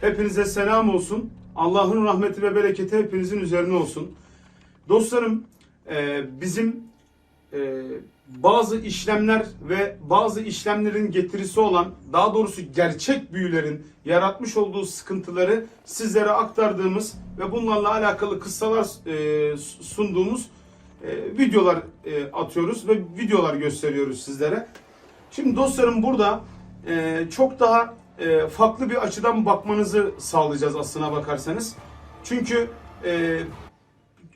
Hepinize selam olsun. Allah'ın rahmeti ve bereketi hepinizin üzerine olsun. Dostlarım, e, bizim e, bazı işlemler ve bazı işlemlerin getirisi olan, daha doğrusu gerçek büyülerin yaratmış olduğu sıkıntıları sizlere aktardığımız ve bunlarla alakalı kıssalar e, sunduğumuz videolar atıyoruz ve videolar gösteriyoruz sizlere. Şimdi dostlarım burada çok daha e, farklı bir açıdan bakmanızı sağlayacağız aslına bakarsanız. Çünkü e,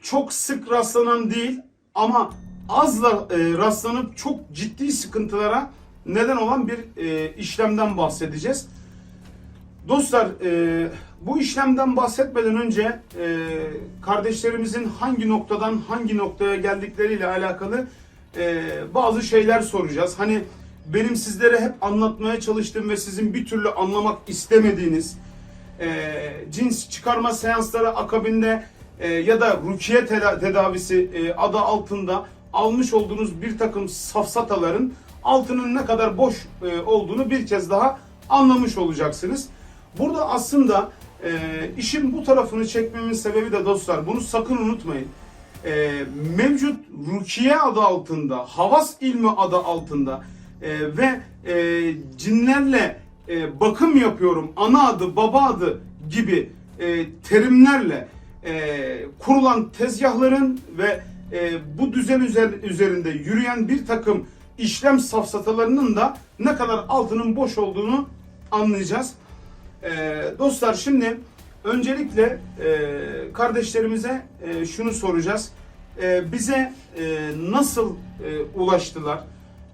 çok sık rastlanan değil ama azla e, rastlanıp çok ciddi sıkıntılara neden olan bir e, işlemden bahsedeceğiz. Dostlar bu işlemden bahsetmeden önce kardeşlerimizin hangi noktadan hangi noktaya geldikleriyle alakalı bazı şeyler soracağız. Hani benim sizlere hep anlatmaya çalıştığım ve sizin bir türlü anlamak istemediğiniz e, cins çıkarma seansları akabinde e, ya da rukiye tedavisi e, adı altında almış olduğunuz bir takım safsataların altının ne kadar boş e, olduğunu bir kez daha anlamış olacaksınız. Burada aslında e, işin bu tarafını çekmemin sebebi de dostlar bunu sakın unutmayın. E, mevcut rukiye adı altında, havas ilmi adı altında e, ve e, cinlerle e, bakım yapıyorum, ana adı, baba adı gibi e, terimlerle e, kurulan tezgahların ve e, bu düzen üzer- üzerinde yürüyen bir takım işlem safsatalarının da ne kadar altının boş olduğunu anlayacağız. E, dostlar şimdi öncelikle e, kardeşlerimize e, şunu soracağız. E, bize e, nasıl e, ulaştılar?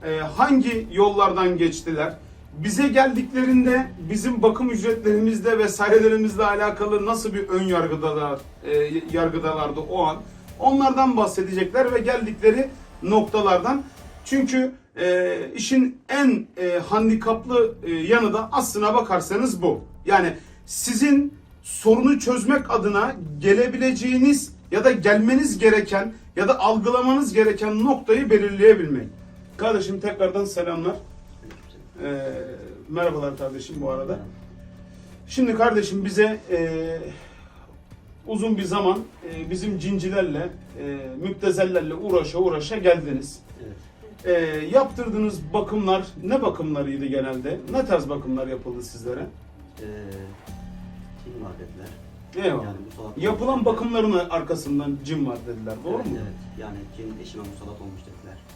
E, hangi yollardan geçtiler? Bize geldiklerinde bizim bakım ücretlerimizde vesairelerimizle alakalı nasıl bir ön yargıdalar, e, yargıdalardı o an? Onlardan bahsedecekler ve geldikleri noktalardan. Çünkü e, işin en e, handikaplı e, yanı da aslına bakarsanız bu. Yani sizin sorunu çözmek adına gelebileceğiniz ya da gelmeniz gereken ya da algılamanız gereken noktayı belirleyebilmek. Kardeşim tekrardan selamlar. Ee, merhabalar kardeşim bu arada. Şimdi kardeşim bize e, uzun bir zaman e, bizim cincilerle, e, müptezellerle uğraşa uğraşa geldiniz. Evet. E, yaptırdığınız bakımlar ne bakımlarıydı genelde? Ne tarz bakımlar yapıldı sizlere? Ee, kim var dediler. Eyvallah. Yani Yapılan bakımların arkasından cin var dediler. Doğru evet, mu? Evet. Yani cin eşime musallat olmuş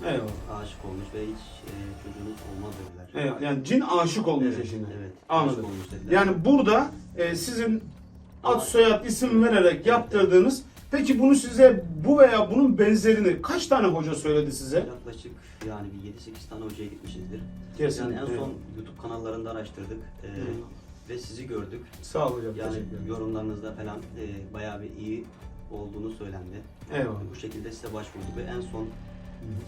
Eyvallah. Aşık olmuş ve hiç e, çocuğunuz olmaz dediler. Eyvallah. Yani cin aşık olmuş Evet, eşine. evet. Anladım. Aşık olmuş dediler. Yani burada e, sizin ad soyad isim vererek yaptırdığınız peki bunu size bu veya bunun benzerini kaç tane hoca söyledi size? yaklaşık yani bir 7-8 tane hocaya gitmişizdir. Kesinlikle. Yani en son YouTube kanallarında araştırdık e, ve sizi gördük. Sağ ol hocam. Yani teşekkür ederim. yorumlarınızda falan e, bayağı bir iyi olduğunu söylendi. Eyvallah. Bu şekilde size başvurduk ve en son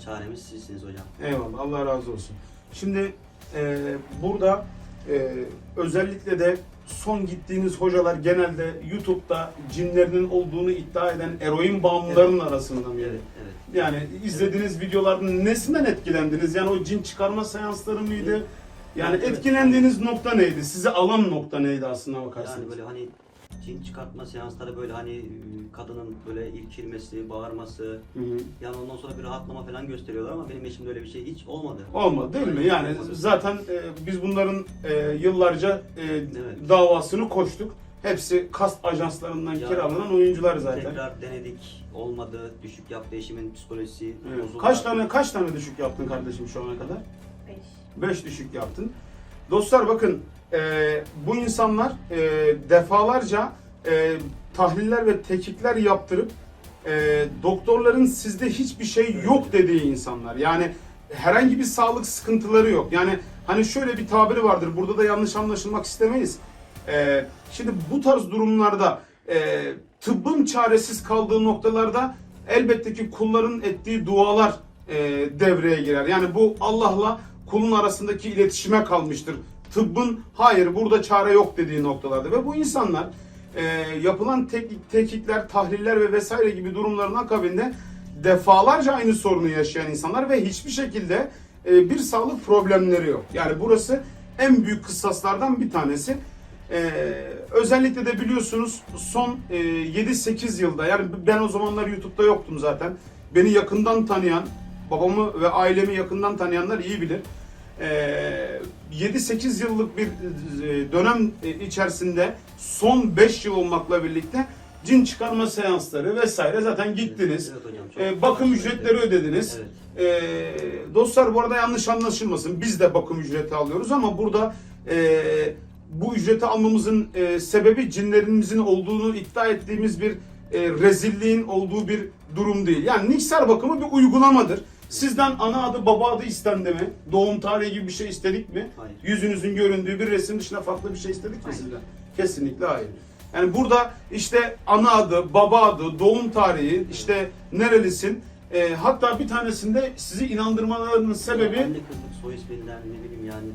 çaremiz sizsiniz hocam. Eyvallah. Allah razı olsun. Şimdi e, burada e, özellikle de son gittiğiniz hocalar genelde YouTube'da cinlerinin olduğunu iddia eden eroin bağımlıların arasından biri. Evet, evet. Yani izlediğiniz videoların nesinden etkilendiniz? Yani o cin çıkarma seansları mıydı? Yani Evet. etkilendiğiniz nokta neydi? Sizi alan nokta neydi aslına bakarsanız? Yani böyle hani cin çıkartma seansları böyle hani e, kadının böyle irkilmesi, bağırması, Hı hı. yani ondan sonra bir rahatlama falan gösteriyorlar ama benim eşimde öyle bir şey hiç olmadı. Olmadı değil mi? Yani Olmadı. zaten e, biz bunların e, yıllarca e, Evet. davasını koştuk. Hepsi kast ajanslarından Ya, kiralanan oyuncular zaten. Tekrar denedik, olmadı, düşük yaptı eşimin psikolojisi, Evet. bozuldu. Kaç tane kaç tane düşük yaptın kardeşim şu ana kadar? 5. 5 düşük yaptın. Dostlar bakın e, bu insanlar e, defalarca e, tahliller ve tekikler yaptırıp e, doktorların sizde hiçbir şey yok dediği insanlar. Yani herhangi bir sağlık sıkıntıları yok. Yani hani şöyle bir tabiri vardır. Burada da yanlış anlaşılmak istemeyiz. E, şimdi bu tarz durumlarda e, tıbbın çaresiz kaldığı noktalarda elbette ki kulların ettiği dualar e, devreye girer. Yani bu Allah'la kulun arasındaki iletişime kalmıştır. Tıbbın hayır burada çare yok dediği noktalarda ve bu insanlar e, yapılan teknik, teknikler, tahliller ve vesaire gibi durumların akabinde defalarca aynı sorunu yaşayan insanlar ve hiçbir şekilde e, bir sağlık problemleri yok. Yani burası en büyük kıssaslardan bir tanesi. Ee, özellikle de biliyorsunuz son e, 7-8 yılda yani ben o zamanlar YouTube'da yoktum zaten. Beni yakından tanıyan, babamı ve ailemi yakından tanıyanlar iyi bilir. Ee, 7-8 yıllık bir e, dönem e, içerisinde son 5 yıl olmakla birlikte cin çıkarma seansları vesaire zaten gittiniz. Evet hocam, Ee, bakım ücretleri ödediniz. Evet. Ee, dostlar bu arada yanlış anlaşılmasın. Biz de bakım ücreti alıyoruz ama burada e, bu ücreti almamızın e, sebebi cinlerimizin olduğunu iddia ettiğimiz bir e, rezilliğin olduğu bir durum değil. Yani niksar bakımı bir uygulamadır. Sizden ana adı baba adı istendi mi? Doğum tarihi gibi bir şey istedik mi? Hayır. Yüzünüzün göründüğü bir resim dışında farklı bir şey istedik mi Hayır. sizden? Kesinlikle hayır. Yani burada işte ana adı, baba adı, doğum tarihi, işte nerelisin, e, hatta bir tanesinde sizi inandırmalarının sebebi Anne kızlık soy isminden ne bileyim yani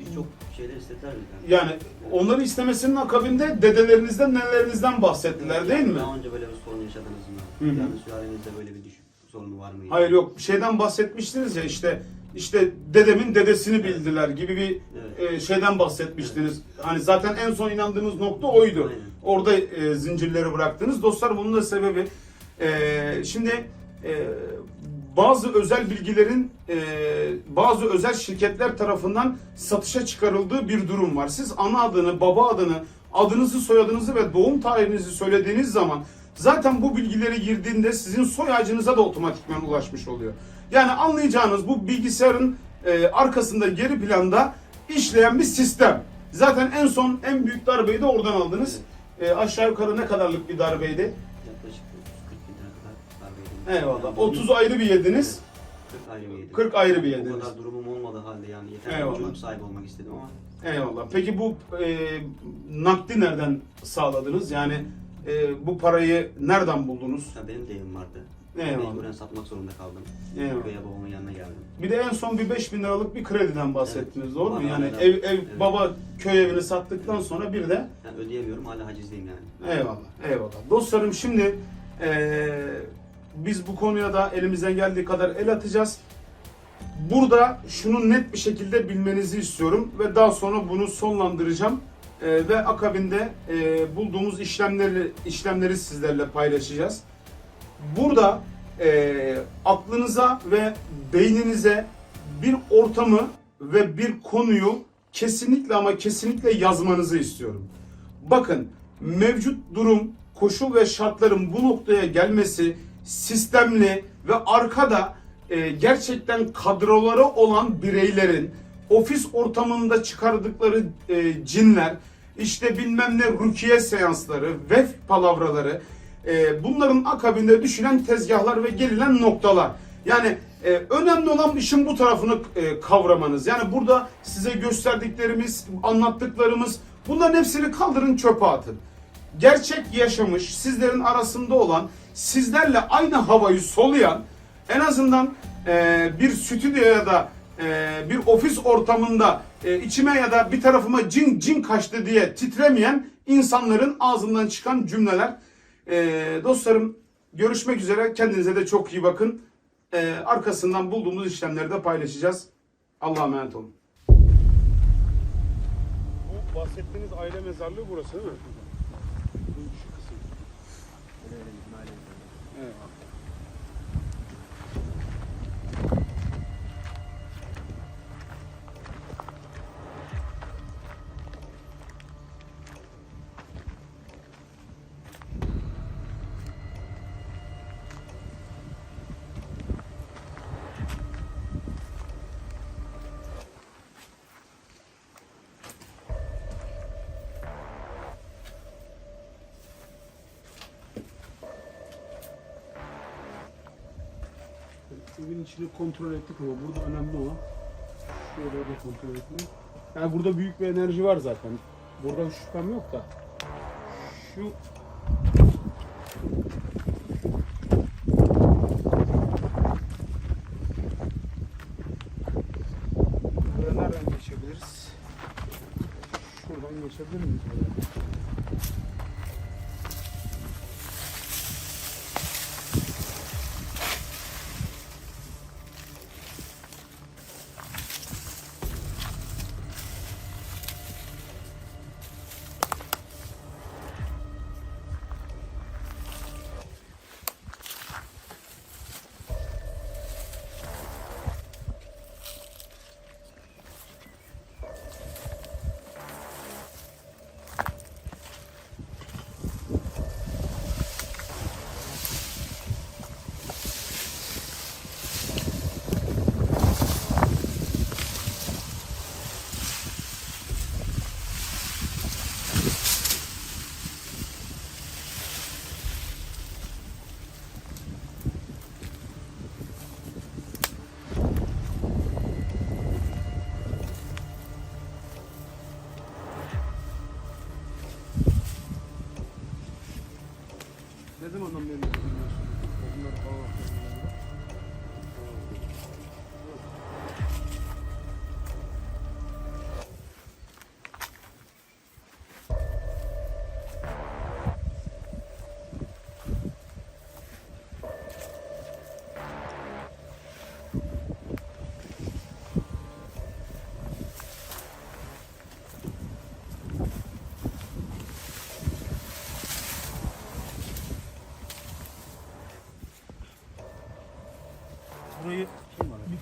birçok şeyler istediler bizden. yani onları istemesinin akabinde dedelerinizden, nelerinizden bahsettiler değil mi? Daha önce böyle bir sorun yaşadınız mı? Hı hı. Yani sülalenizde böyle bir düşük sorunu var mı? Hayır yok şeyden bahsetmiştiniz ya işte işte dedemin dedesini bildiler gibi bir e, şeyden bahsetmiştiniz. Hani zaten en son inandığınız nokta oydu. Aynen. Orada e, zincirleri bıraktınız. Dostlar bunun da sebebi e, şimdi e, bazı özel bilgilerin e, bazı özel şirketler tarafından satışa çıkarıldığı bir durum var. Siz ana adını, baba adını, adınızı, soyadınızı ve doğum tarihinizi söylediğiniz zaman zaten bu bilgileri girdiğinde sizin soy ağacınıza da otomatikman ulaşmış oluyor. Yani anlayacağınız bu bilgisayarın e, arkasında geri planda işleyen bir sistem. Zaten en son en büyük darbeyi de oradan aldınız. E, aşağı yukarı ne kadarlık bir darbeydi? Yaklaşık 30-40 bin lira kadar darbeydim. Eyvallah. Yani 30 ayrı bir yediniz. 40 ayrı bir yedim. 40 ayrı bir O yediniz. kadar durumum olmadı halde yani yeter Eyvallah. çocuk sahibi olmak istedim ama Eyvallah. Peki bu e, nakdi nereden sağladınız? Yani e, bu parayı nereden buldunuz? ya benim de evim vardı. Eyvallah. Mecburen satmak zorunda kaldım. Eyvallah. Veya babamın yanına geldim. Bir de en son bir 5000 liralık bir krediden bahsettiniz Evet. doğru mu? Bana Yani hala- ev, ev Evet. baba köy evini sattıktan sonra bir de Yani ödeyemiyorum hala hacizdeyim yani. Eyvallah, eyvallah. Dostlarım şimdi eee, biz bu konuya da elimizden geldiği kadar el atacağız. Burada şunu net bir şekilde bilmenizi istiyorum ve daha sonra bunu sonlandıracağım. Eee, ve akabinde eee, bulduğumuz işlemleri işlemleri sizlerle paylaşacağız. Burada eee, aklınıza ve beyninize bir ortamı ve bir konuyu kesinlikle ama kesinlikle yazmanızı istiyorum. Bakın mevcut durum, koşul ve şartların bu noktaya gelmesi sistemli ve arkada e, gerçekten kadroları olan bireylerin ofis ortamında çıkardıkları e, cinler, işte bilmem ne rukiye seansları, vef palavraları, e, bunların akabinde düşünen tezgahlar ve gelinen noktalar. Yani e, önemli olan işin bu tarafını e, kavramanız. Yani burada size gösterdiklerimiz, anlattıklarımız bunların hepsini kaldırın çöpe atın. Gerçek yaşamış, sizlerin arasında olan, sizlerle aynı havayı soluyan, en azından e, bir stüdyoya da e, bir ofis ortamında e, içime ya da bir tarafıma cin cin kaçtı diye titremeyen insanların ağzından çıkan cümleler. E, dostlarım görüşmek üzere. Kendinize de çok iyi bakın. E, arkasından bulduğumuz işlemleri de paylaşacağız. Allah'a emanet olun. Bu bahsettiğiniz aile mezarlığı burası değil mi? Şu kısım. Eyvallah. Evin içini kontrol ettik ama burada önemli olan şöyle de kontrol etmek. Yani burada büyük bir enerji var zaten. Buradan şüphem yok da. Şu Buraya nereden geçebiliriz? Şuradan geçebilir miyiz?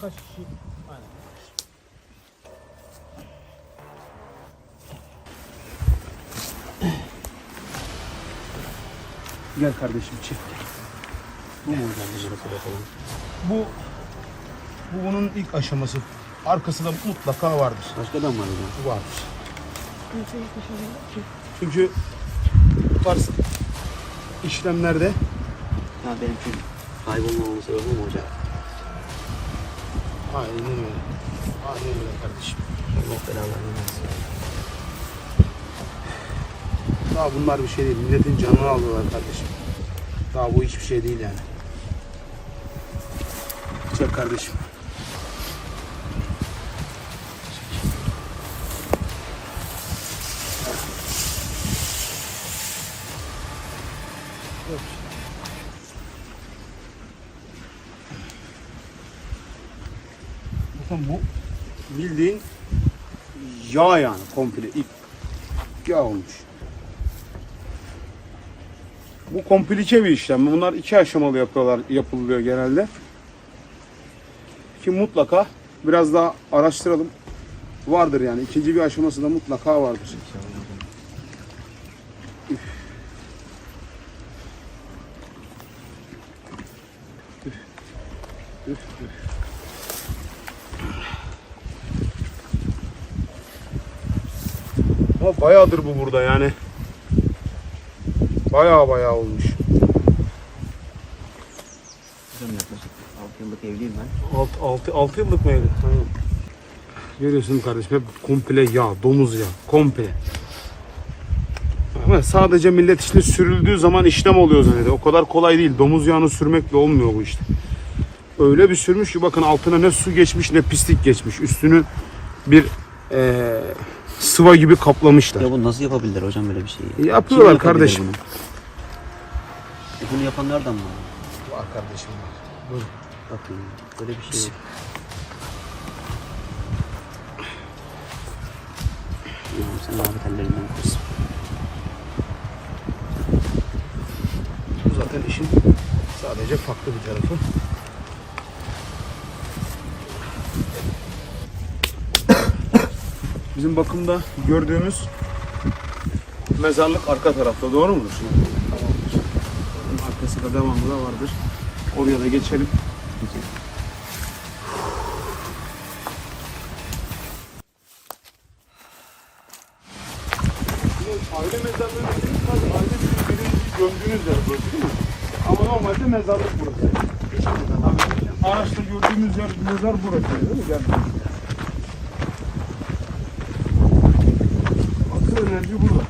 Birkaç kişi aynen. Gel kardeşim çift. Bu mu hocam. Bu bu bunun ilk aşaması. Arkası da mutlaka vardır. Başka da mı var hocam? Vardır. Çünkü bu tarz işlemlerde Ha benim kaybolmamamın sebebi mi hocam? Aynen öyle. Aynen öyle kardeşim. Allah belalarını versin. Daha bunlar bir şey değil. Milletin canını alıyorlar kardeşim. Daha bu hiçbir şey değil yani. Çek kardeşim. Bu bildiğin yağ yani komple ip yağ olmuş. Bu komplike bir işlem. Bunlar iki aşamalı yapıyorlar, yapılıyor genelde. Ki mutlaka biraz daha araştıralım. Vardır yani. ikinci bir aşaması da mutlaka vardır. Ama bayağıdır bu burada yani. Bayağı bayağı olmuş. Yaklaşık 6 yıllık evliyim ben. 6 6 6 yıllık mı evli? Tamam. Görüyorsun kardeşim hep komple yağ, domuz yağı, komple. Ama sadece millet işte sürüldüğü zaman işlem oluyor zannediyor. O kadar kolay değil. Domuz yağını sürmekle olmuyor bu işte. Öyle bir sürmüş ki bakın altına ne su geçmiş ne pislik geçmiş. Üstünü bir eee, sıva gibi kaplamışlar. Ya bu nasıl yapabilirler hocam böyle bir şeyi? Yapıyorlar kardeşim. Bunu? E bunu yapanlardan mı? Var kardeşim var. Buyurun. Bakın böyle bir şey yok. Allah'ım sen rahmet ellerinden korusun. Bu zaten işin sadece farklı bir tarafı. Bizim bakımda gördüğümüz mezarlık arka tarafta doğru mudur? Tamamdır. Bunun arkası da vardır. Oraya da geçelim. Aile mezarlığı dediğimiz tabii aile birbirini gömdüğünüz yer burası değil mi? Ama normalde mezarlık burası. Araçta gördüğümüz yer mezar burası değil mi? Gel. Enerji burada.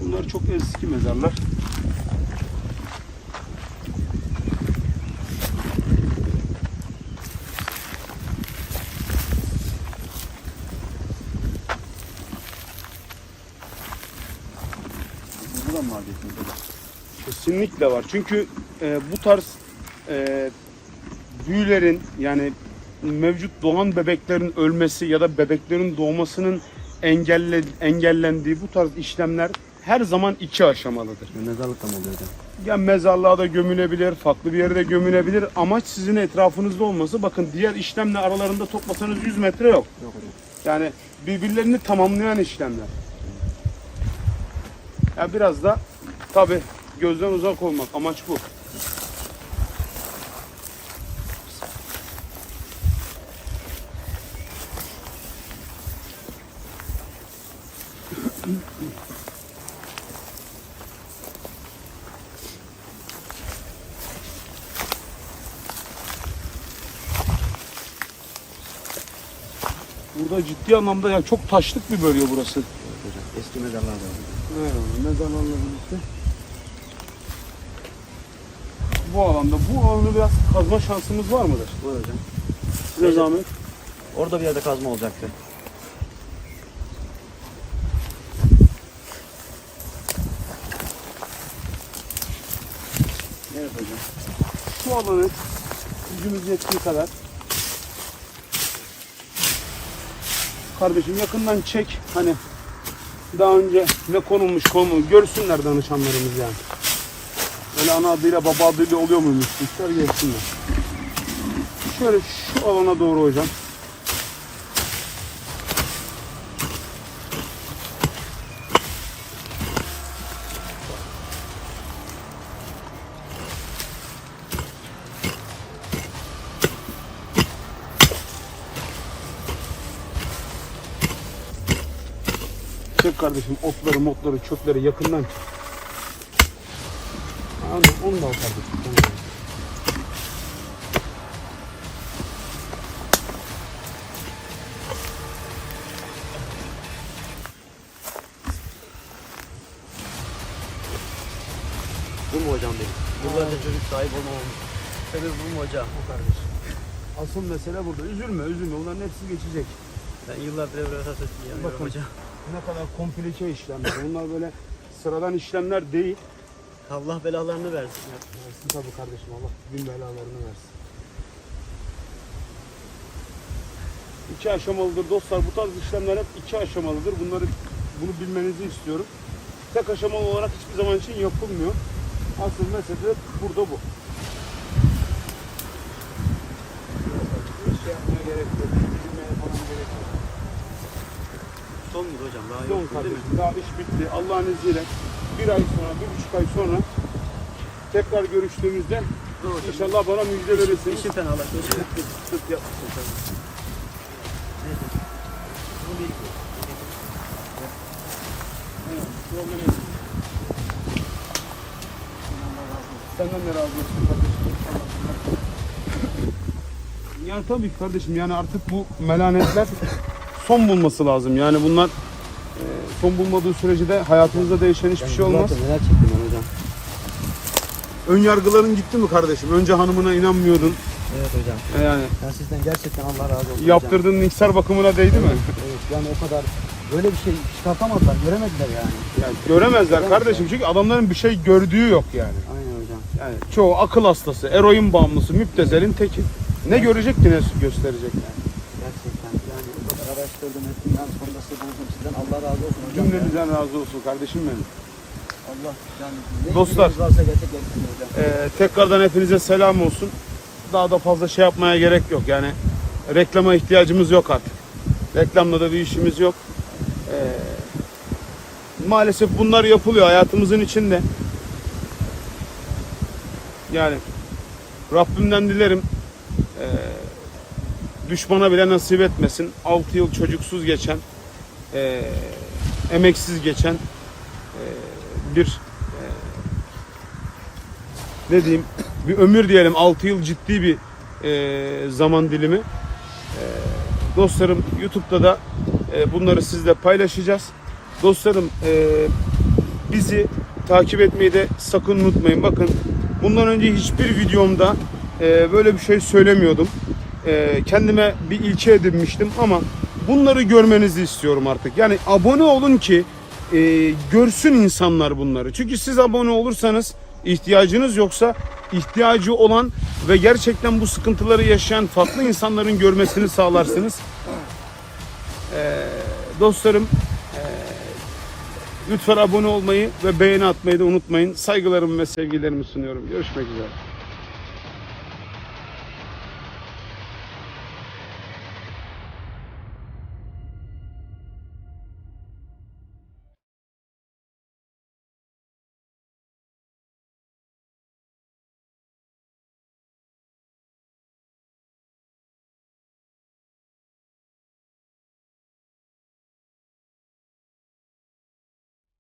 Bunlar çok eski mezarlar. Kesinlikle var. Çünkü e, bu tarz e, büyülerin yani mevcut doğan bebeklerin ölmesi ya da bebeklerin doğmasının engelle, engellendiği bu tarz işlemler her zaman iki aşamalıdır. Mezarlıkta mı oluyor? Ya mezarlığa da gömülebilir, farklı bir yere de gömülebilir. Amaç sizin etrafınızda olması. Bakın diğer işlemle aralarında toplasanız 100 metre yok. Yok hocam. Yani birbirlerini tamamlayan işlemler. Ya biraz da tabi gözden uzak olmak amaç bu. ciddi anlamda yani çok taşlık bir bölge burası. Evet hocam. Eski mezarlardan. Evet, mezarlarla birlikte. Bu alanda, bu alanda biraz kazma şansımız var mıdır? Var hocam. Size zahmet. Orada bir yerde kazma olacaktı. Evet hocam. Şu alanı gücümüz yettiği kadar kardeşim yakından çek hani daha önce ne konulmuş konu görsünler danışanlarımız yani. Öyle ana adıyla baba adıyla oluyor muymuş işler görsünler. Şöyle şu alana doğru hocam. Kardeşim otları, motları, çöpleri yakından çek. Onu, onu da al kardeşim. Tamam. Bu mu hocam benim? Yıllarca çocuk sahip olmamamız. Sebep bu mu hocam? Bu kardeşim. Asıl mesele burada. Üzülme, üzülme. Bunların hepsi geçecek. Ben yıllardır evre hasreti yanıyorum Bakın. hocam. Ne kadar komplike işlemler. Bunlar böyle sıradan işlemler değil. Allah belalarını versin. ya. Versin tabii kardeşim. Allah bin belalarını versin. İki aşamalıdır dostlar. Bu tarz işlemler hep iki aşamalıdır. Bunları bunu bilmenizi istiyorum. Tek aşamalı olarak hiçbir zaman için yapılmıyor. Asıl mesele burada bu. Hiç şey yapmaya gerek yok. Bilmeye falan gerek yok. Son mu hocam? Daha yok değil mi? kardeşim. Daha iş bitti. Allah'ın izniyle bir ay sonra, bir buçuk ay sonra tekrar görüştüğümüzde hocam. inşallah bana müjde verirsiniz. İşin fenalaşması. Sırt yapmışsın sen. Neyse. Bunu bir Evet, problem yok. Senden de razı olsun kardeşim. Yani tabii ki kardeşim yani artık bu melanetler son bulması lazım. Yani bunlar son bulmadığı sürece de hayatınızda değişen hiçbir şey olmaz. Neler çektim ben hocam. Ön yargıların gitti mi kardeşim? Önce hanımına inanmıyordun. Evet hocam. E, Yani Ben sizden gerçekten Allah razı olsun hocam. yaptırdığın mikser bakımına değdi mi? Evet yani o kadar böyle bir şey çıkartamazlar, göremediler yani. Yani göremezler kardeşim çünkü adamların bir şey gördüğü yok yani. Aynen hocam. Yani çoğu akıl hastası, eroin bağımlısı, müptezelin teki. Ne görecek ki ne gösterecek yani. Gerçekten yani o kadar araştırdım ettim ben sonunda sizi buldum sizden Allah razı Cümlenizden razı olsun kardeşim benim. Allah yani Dostlar. Ee, tekrardan hepinize selam olsun. Daha da fazla şey yapmaya gerek yok. Yani reklama ihtiyacımız yok artık. Reklamla da bir işimiz yok. Ee, maalesef bunlar yapılıyor hayatımızın içinde. Yani Rabbimden dilerim ee, düşmana bile nasip etmesin. 6 yıl çocuksuz geçen, ee, emeksiz geçen ee, bir ee, ne diyeyim bir ömür diyelim 6 yıl ciddi bir e, zaman dilimi. E, dostlarım YouTube'da da e, bunları sizle paylaşacağız. Dostlarım e, bizi takip etmeyi de sakın unutmayın. Bakın bundan önce hiçbir videomda e, böyle bir şey söylemiyordum. E, kendime bir ilke edinmiştim ama bunları görmenizi istiyorum artık. Yani abone olun ki e, görsün insanlar bunları. Çünkü siz abone olursanız ihtiyacınız yoksa ihtiyacı olan ve gerçekten bu sıkıntıları yaşayan farklı insanların görmesini sağlarsınız. E, dostlarım e, lütfen abone olmayı ve beğeni atmayı da unutmayın. Saygılarımı ve sevgilerimi sunuyorum. Görüşmek üzere.